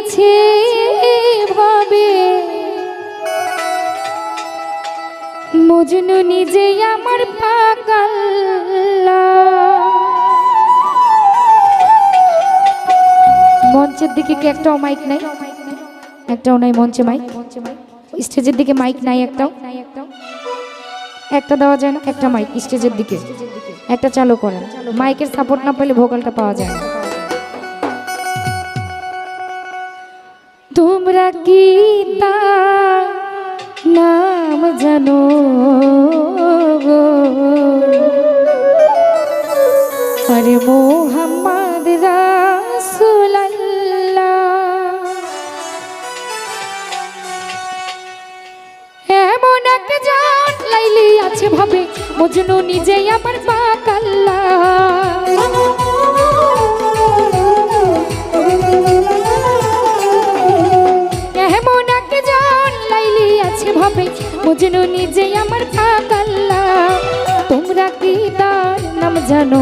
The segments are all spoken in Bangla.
আছে ভাবে মজনু নিজে আমার পাকাল্লা। মঞ্চের দিকে কি একটাও মাইক নাই? একটাও নাই মঞ্চে মাইক স্টেজের দিকে মাইক নাই একটাও? একটা দেওয়া যায় না, একটা মাইক স্টেজের দিকে। একটা চালু করেন। মাইকের সাপোর্ট না পেলে ভোকালটা পাওয়া যায় না। কি নাম জানো? আরে মোহাম্মদ এমন একজন লাইলি আছে ভাবে মজনু নিজেই আবার পাকাল্লা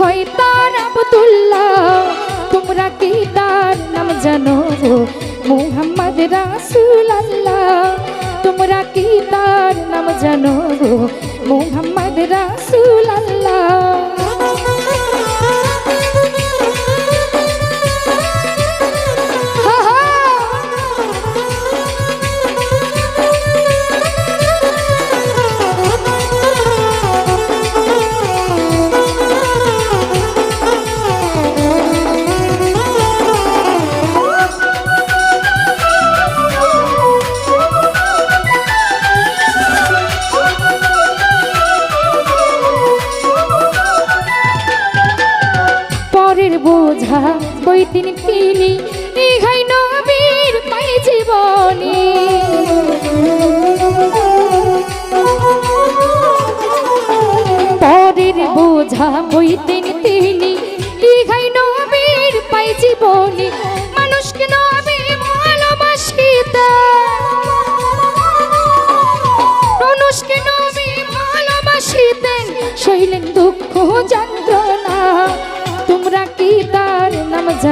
পিতা আবদুল্লাহ। তোমরা কি তার নাম জানো? মুহাম্মদ রাসূল আল্লাহ তোমরা কি তার নাম জানো? মুহাম্মদ রাসূল আল্লাহ বোঝা বই তিনি তিনি ইহাই নবীর পাই জীবনী। পরের বোঝা বই তিনি তিনি ইহাই নবীর পাই জীবনী। মানুষকে নবী ভালোবাসিতা মানুষকে নবী ভালোবাসিতেন সইলেন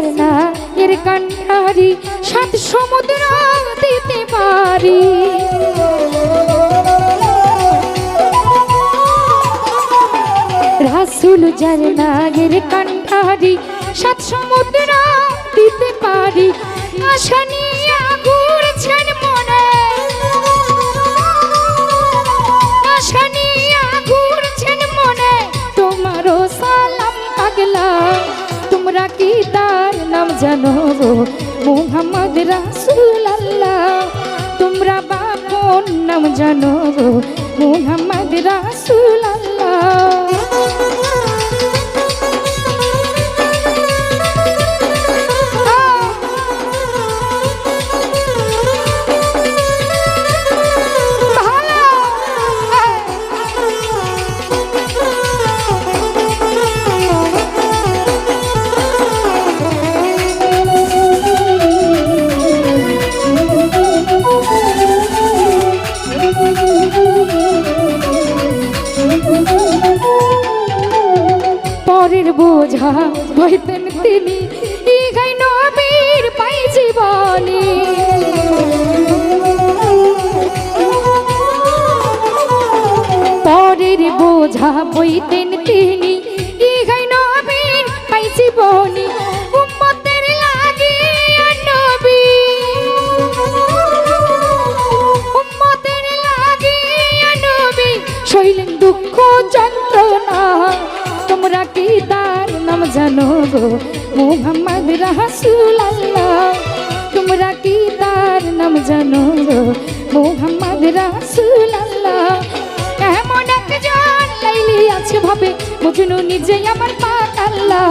রাসুল ঝরনা এর কান্ডারি, সাত সমুদ্র দিতে পারি। রাসুল ঝরনা এর কান্ডারি, সাত সমুদ্র দিতে পারি। আশা নিয়ে ঘুরছেন তোমরা কি তার নাম জানো মোহাম্মদ রাসূল আল্লাহ তোমরা বাপন নাম জানো মোহাম্মদ মুহাম্মদ রাসূল বোঝা হইতেন তিনি ইগাই নবীর পাই জীবনী। পরের বোঝা বইতেন তিনি জানো গো, মোহাম্মদ রাসূল তোমরা কি তার নাম জানো গো? মোহাম্মদ রাসূল এমন একজন লাইলি আছে ভাবে বুঝুন নিজে আমার পাক আল্লাহ।